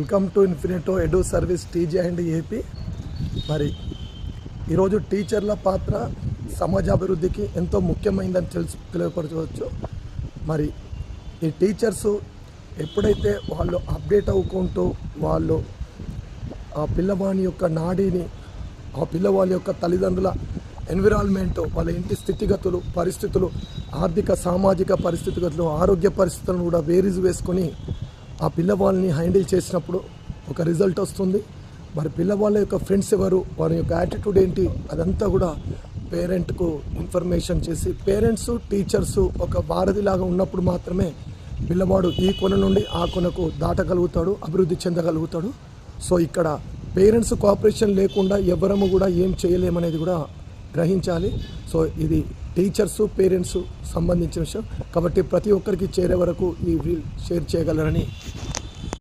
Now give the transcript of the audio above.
Welcome to Infinito edu service TG and AP. మరి ఈరోజు టీచర్ల పాత్ర సమాజ అభివృద్ధికి ఎంతో ముఖ్యమైనదని తెలుసు తెలియపరచవచ్చు. మరి ఈ టీచర్స్ ఎప్పుడైతే వాళ్ళు అప్డేట్ అవ్వుకుంటూ వాళ్ళు ఆ పిల్లవాని యొక్క నాడీని ఆ పిల్లవాళ్ళ యొక్క తల్లిదండ్రుల ఎన్విరాన్మెంట్ వాళ్ళ ఇంటి స్థితిగతులు పరిస్థితులు ఆర్థిక సామాజిక పరిస్థితిగతులు ఆరోగ్య పరిస్థితులను కూడా వేరీజ్ వేసుకొని ఆ పిల్లవాళ్ళని హ్యాండిల్ చేసినప్పుడు ఒక రిజల్ట్ వస్తుంది. మరి పిల్లవాళ్ళ యొక్క ఫ్రెండ్స్ ఎవరు వారి యొక్క యాటిట్యూడ్ ఏంటి అదంతా కూడా పేరెంట్కు ఇన్ఫర్మేషన్ చేసి పేరెంట్స్ టీచర్స్ ఒక వారధిలాగా ఉన్నప్పుడు మాత్రమే పిల్లవాడు ఈ కొన నుండి ఆ కొనకు దాటగలుగుతాడు అభివృద్ధి చెందగలుగుతాడు. సో ఇక్కడ పేరెంట్స్ కోఆపరేషన్ లేకుండా ఎవరము కూడా ఏం చేయలేమనేది కూడా గ్రహించాలి. సో ఇది టీచర్స్ పేరెంట్స్ సంబంధించిన విషయం. కాబట్టి ప్రతి ఒక్కరికి చేరే వరకు ఈ షేర్ చేయగలరని